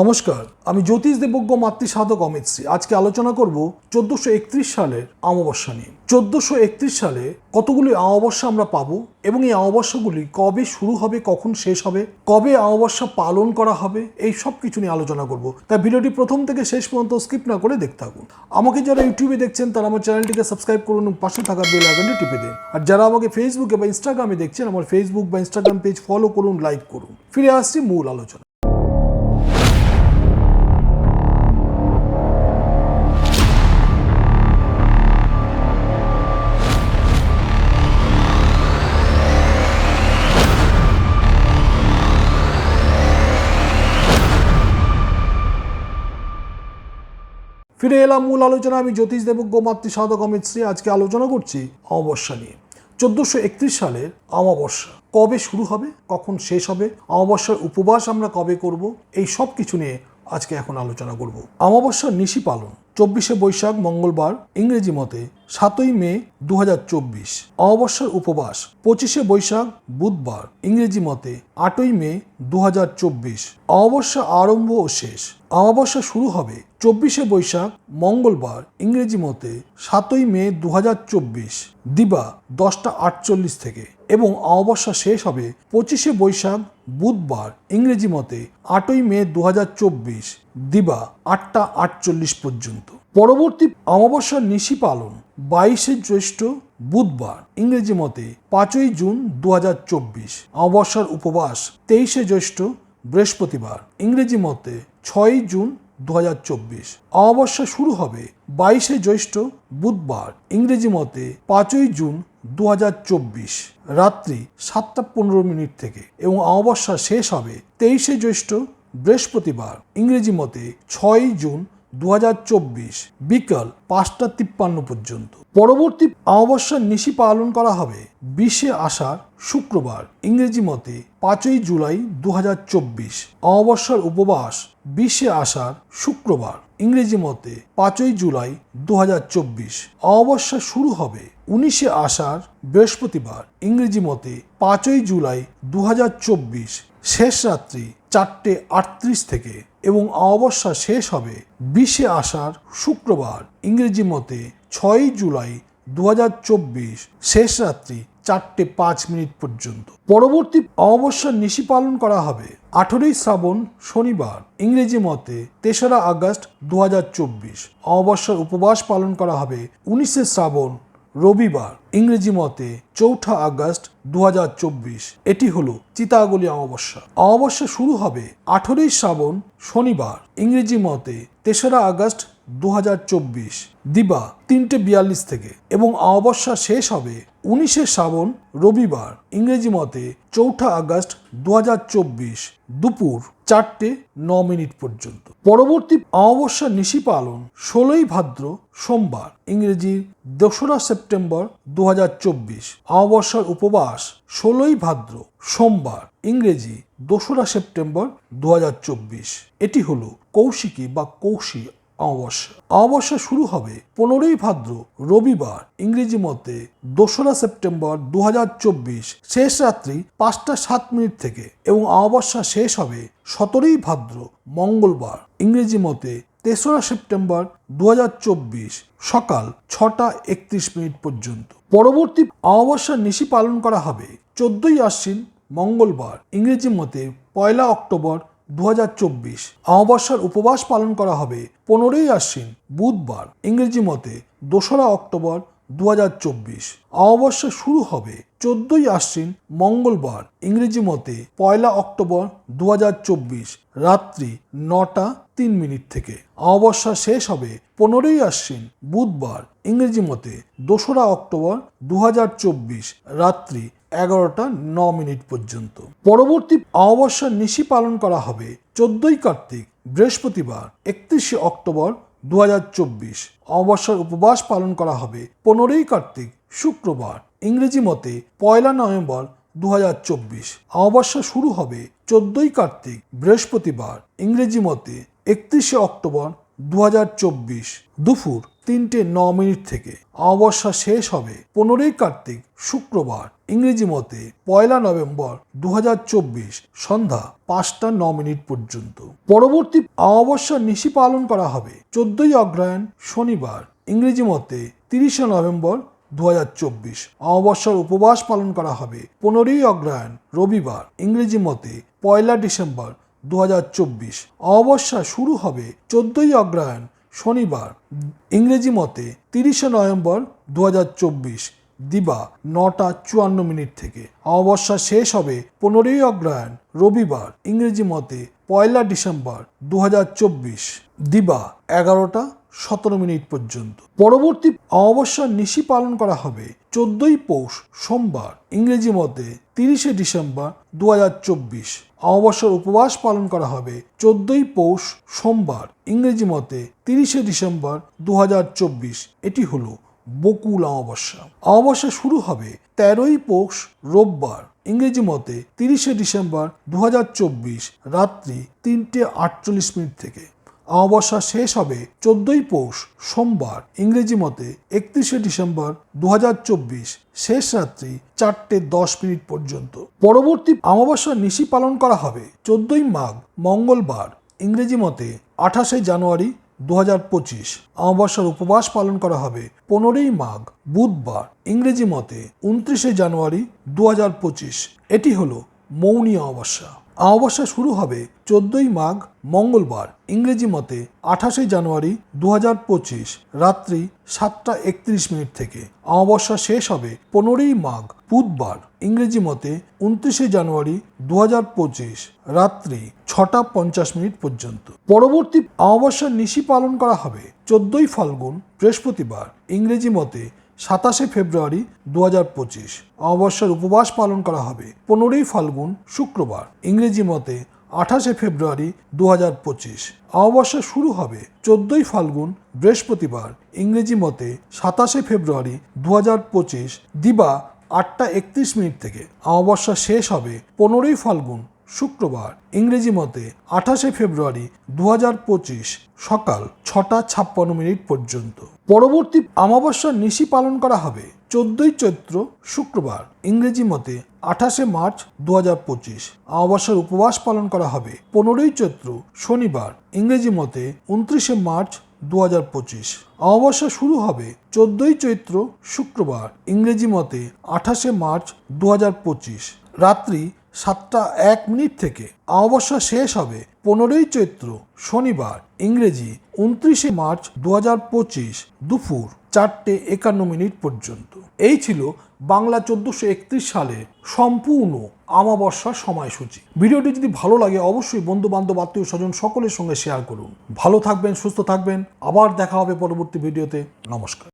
নমস্কার, আমি জ্যোতিষ দেবজ্ঞ মাতৃ সাধক অমিত শ্রী। আজকে আলোচনা করব চোদ্দশো একত্রিশ সালের অমাবস্যা নিয়ে। চোদ্দশো একত্রিশ সালে কতগুলি অমাবস্যা আমরা পাবো এবং এই অমাবস্যাগুলি কবে শুরু হবে, কখন শেষ হবে, কবে অমাবস্যা পালন করা হবে, এই সব কিছু নিয়ে আলোচনা করব। তাই ভিডিওটি প্রথম থেকে শেষ পর্যন্ত স্কিপ না করে দেখতে থাকুন। আমাকে যারা ইউটিউবে দেখছেন, তারা আমার চ্যানেলটিকে সাবস্ক্রাইব করুন এবং পাশে থাকা বেল আইকনটি টিপে দিন। আর যারা আমাকে ফেসবুকে বা ইনস্টাগ্রামে দেখছেন, আমার ফেসবুক বা ইনস্টাগ্রাম পেজ ফলো করুন লাইক করুন। ফিরে আসছি মূল আলোচনা ফিরে এলাম মূল আলোচনা আমি জ্যোতিষ দেব গোমাতৃ সাধক অমিত শ্রী। আজকে আলোচনা করছি অমাবস্যা নিয়ে। চোদ্দোশো একত্রিশ সালের অমাবস্যা কবে শুরু হবে? কখন শেষ হবে? অমাবস্যার উপবাস আমরা কবে করব? এই সব কিছু নিয়ে আজকে এখন আলোচনা করব। অমাবস্যার নিশি পালন, চব্বিশে বৈশাখ, মঙ্গলবার, ইংরেজি মতে সাতই মে দু অমাবস্যার উপবাস, পঁচিশে বৈশাখ, বুধবার, ইংরেজি মতে আটই মে দু অমাবস্যা আরম্ভ ও শেষ। অমাবস্যা শুরু হবে চব্বিশে বৈশাখ, মঙ্গলবার, ইংরেজি মতে সাতই মে দু হাজার চব্বিশ। দিবা দশটা আটচল্লিশ থেকে। এবং অমাবস্যা শেষ হবে পঁচিশে বৈশাখ, বুধবার, ইংরেজি মতে আটই মে দু হাজার চব্বিশ। দিবা আটটা আটচল্লিশ পর্যন্ত। পরবর্তী অমাবস্যার নিশি পালন। বাইশে জ্যৈষ্ঠ বুধবার, ইংরেজি মতে পাঁচই জুন দু হাজার চব্বিশ, অমাবস্যার উপবাস তেইশে জ্যৈষ্ঠ বৃহস্পতিবার, ইংরেজি মতে ছয়ই জুন দু হাজার চব্বিশ, অমাবস্যা শুরু হবে বাইশে জ্যৈষ্ঠ বুধবার, ইংরেজি মতে পাঁচই জুন দু হাজার চব্বিশ, রাত্রি সাতটা পনেরো মিনিট থেকে এবং অমাবস্যা শেষ হবে তেইশে জ্যৈষ্ঠ বৃহস্পতিবার, ইংরেজি মতে ছয়ই জুন দু হাজার চব্বিশ বিকাল পাঁচটা তিপ্পান্ন পর্যন্ত। পরবর্তী অমাবস্যার নিশি পালন করা হবে। বিশে আষাঢ় শুক্রবার ইংরেজি মতে পাঁচই জুলাই দু হাজার চব্বিশ। অমাবস্যার উপবাস বিশে আষাঢ় শুক্রবার ইংরেজি মতে পাঁচই জুলাই দু হাজার চব্বিশ। অমাবস্যা শুরু হবে উনিশে আষাঢ় বৃহস্পতিবার ইংরেজি মতে পাঁচই জুলাই দু হাজার চব্বিশ। শেষ রাত্রি চারটে আটত্রিশ থেকে এবং অমাবস্যা শেষ হবে বিশে আষাঢ় শুক্রবার। ইংরেজি মতে ছয়ই জুলাই দু হাজার চব্বিশ শেষ রাত্রি চারটে পাঁচ মিনিট পর্যন্ত। পরবর্তী অমাবস্যার নিশি পালন করা হবে আঠেরোই শ্রাবণ শনিবার। ইংরেজি মতে তেসরা আগস্ট দু অমাবস্যার উপবাস পালন করা হবে উনিশে শ্রাবণ রবিবার ইংরেজি মতে চৌঠা আগস্ট দু হাজার চব্বিশ। এটি হল চিতাগলি অমাবস্যা। অমাবস্যা শুরু হবে আঠেরোই শ্রাবণ শনিবার। ইংরেজি মতে তেসরা আগস্ট দু হাজার চব্বিশ, দিবা তিনটে বিয়াল্লিশ থেকে এবং অমাবস্যা শেষ হবে উনিশে শ্রাবণ, রবিবার, ইংরেজি মতে চৌঠা আগস্ট দুহাজার চব্বিশ, দুপুর চারটে ন মিনিট পর্যন্ত। পরবর্তী অমাবস্যা নিশি পালন ষোলোই ভাদ্র সোমবার, ইংরেজি দোসরা সেপ্টেম্বর দু অমাবস্যার উপবাস ষোলোই ভাদ্র সোমবার, ইংরেজি দোসরা সেপ্টেম্বর দু হাজার চব্বিশ। এটি হলো কৌশিকী বা কৌশি অমাবস্যা অমাবস্যা শুরু হবে পনেরোই ভাদ্র, রবিবার। ইংরেজি মতে দোসরা সেপ্টেম্বর দু হাজার চব্বিশ, শেষ রাত্রি পাঁচটা সাত মিনিট থেকে এবং অমাবস্যা শেষ হবে সতেরোই ভাদ্র, মঙ্গলবার। ইংরেজি মতে তেসরা সেপ্টেম্বর দু হাজার চব্বিশ, সকাল ছটা একত্রিশ মিনিট পর্যন্ত। পরবর্তী অমাবস্যার নিশি পালন করা হবে। চোদ্দই আশ্বিন, মঙ্গলবার। ইংরেজি মতে পয়লা অক্টোবর দু অমাবস্যার উপবাস পালন করা হবে পনেরোই আশ্বিন, বুধবার। ইংরেজি মতে দোসরা অক্টোবর দু অমাবস্যা শুরু হবে চোদ্দই আশ্বিন, মঙ্গলবার। ইংরেজি মতে পয়লা অক্টোবর দু হাজার চব্বিশ রাত্রি নটা তিন মিনিট থেকে। অমাবস্যা শেষ হবে পনেরোই আশ্বিন, বুধবার। ইংরেজি মতে দোসরা অক্টোবর দু হাজার চব্বিশ রাত্রি এগারোটা ন মিনিট পর্যন্ত। পরবর্তী অমাবস্যার নিশি পালন করা হবে চোদ্দই কার্তিক, বৃহস্পতিবার, একত্রিশে অক্টোবর দু হাজার চব্বিশ। অমাবস্যার উপবাস পালন করা হবে পনেরোই কার্তিক, শুক্রবার, ইংরেজি মতে পয়লা নভেম্বর দু হাজার চব্বিশ। অমাবস্যা শুরু হবে চোদ্দই কার্তিক, বৃহস্পতিবার, ইংরেজি মতে একত্রিশে অক্টোবর দু হাজার চব্বিশ। দুপুর তিনটে ন মিনিট থেকে। অমাবস্যা শেষ হবে পনেরোই কার্তিক, শুক্রবার। ইংরেজি মতে পয়লা নভেম্বর দু হাজার চব্বিশ সন্ধ্যা পাঁচটা ন মিনিট পর্যন্ত। পরবর্তী অমাবস্যা নিশি পালন করা হবে চোদ্দই অগ্রহায়ণ শনিবার। ইংরেজি মতে তিরিশে নভেম্বর দু অমাবস্যার উপবাস পালন করা হবে পনেরোই অগ্রহায়ণ রবিবার। ইংরেজি মতে পয়লা ডিসেম্বর দু অমাবস্যা শুরু হবে চোদ্দই অগ্রহায়ণ শনিবার, ইংরেজি মতে তিরিশে নভেম্বর দু হাজার চব্বিশ, দিবা নটা চুয়ান্ন মিনিট থেকে। অমাবস্যা শেষ হবে পনেরোই অগ্রহায়ণ, রবিবার, ইংরেজি মতে পয়লা ডিসেম্বর দু হাজার চব্বিশ, দিবা এগারোটা সতেরো মিনিট পর্যন্ত। পরবর্তী অমাবস্যার নিশি পালন করা হবে চোদ্দই পৌষ সোমবার, ইংরেজি মতে তিরিশে ডিসেম্বর দু চব্বিশ। অমাবস্যার উপবাস পালন করা হবে চোদ্দই পৌষ সোমবার, ইংরেজি মতে তিরিশে ডিসেম্বর দু চব্বিশ। এটি হলো বকুল অমাবস্যা। অমাবস্যা শুরু হবে তেরোই পৌষ রোববার, ইংরেজি মতে তিরিশে ডিসেম্বর দু হাজার চব্বিশ, রাত্রি তিনটে আটচল্লিশ মিনিট থেকে। অমাবস্যা শেষ হবে চোদ্দই পৌষ সোমবার। ইংরেজি মতে একত্রিশে ডিসেম্বর দু হাজার চব্বিশ শেষ রাত্রি চারটে দশ মিনিট পর্যন্ত। পরবর্তী অমাবস্যার নিশি পালন করা হবে চোদ্দই মাঘ মঙ্গলবার। ইংরেজি মতে আঠাশে জানুয়ারি দু হাজার পঁচিশ অমাবস্যার উপবাস পালন করা হবে পনেরোই মাঘ বুধবার। ইংরেজি মতে উনত্রিশে জানুয়ারি দু হাজার পঁচিশ। এটি হলো মৌনী অমাবস্যা। অমাবস্যা শুরু হবে চোদ্দই মাঘ মঙ্গলবার। ইংরেজি মতে আঠাশে জানুয়ারি দু হাজার পঁচিশ রাত্রি সাতটা একত্রিশ মিনিট থেকে। অমাবস্যা শেষ হবে পনেরোই মাঘ বুধবার। ইংরেজি মতে উনত্রিশে জানুয়ারি দু হাজার পঁচিশ রাত্রি ছটা পঞ্চাশ মিনিট পর্যন্ত। পরবর্তী অমাবস্যার নিশি পালন করা হবে। চোদ্দই ফাল্গুন বৃহস্পতিবার। ইংরেজি মতে সাতাশে ফেব্রুয়ারি দু হাজার পঁচিশ। অমাবস্যার উপবাস পালন করা হবে। পনেরোই ফাল্গুন শুক্রবার। ইংরেজি মতে আঠাশে ফেব্রুয়ারি দু হাজার পঁচিশ। অমাবস্যা শুরু হবে চোদ্দই ফাল্গুন বৃহস্পতিবার। ইংরেজি মতে সাতাশে ফেব্রুয়ারি দু হাজার পঁচিশ, দিবা আটটা একত্রিশ মিনিট থেকে। অমাবস্যা শেষ হবে পনেরোই ফাল্গুন শুক্রবার, ইংরেজি মতে আঠাশে ফেব্রুয়ারি দু হাজার পঁচিশ সকাল ছটা ছাপ্পান্ন মিনিট পর্যন্ত। পরবর্তী অমাবস্যার নিশি পালন করা হবে, চোদ্দই চৈত্র শুক্রবার, ইংরেজি মতে আঠাশে মার্চ দু হাজার পঁচিশ। অমাবস্যার উপবাস পালন করা হবে, পনেরোই চৈত্র শনিবার, ইংরেজি মতে উনত্রিশে মার্চ দু হাজার পঁচিশ। অমাবস্যা শুরু হবে, চোদ্দই চৈত্র শুক্রবার, ইংরেজি মতে আঠাশে মার্চ দু হাজার পঁচিশ। রাত্রি সাতটা এক মিনিট থেকে অমাবস্যা শেষ হবে পনেরোই চৈত্র শনিবার ইংরেজি উনত্রিশে মার্চ দু হাজার পঁচিশ দুপুর চারটে একান্ন মিনিট পর্যন্ত। এই ছিল বাংলা চোদ্দোশো একত্রিশ সালের সম্পূর্ণ আমাবস্যার সময়সূচি। ভিডিওটি যদি ভালো লাগে, অবশ্যই বন্ধু বান্ধব আত্মীয় স্বজন সকলের সঙ্গে শেয়ার করুন। ভালো থাকবেন, সুস্থ থাকবেন। আবার দেখা হবে পরবর্তী ভিডিওতে। নমস্কার।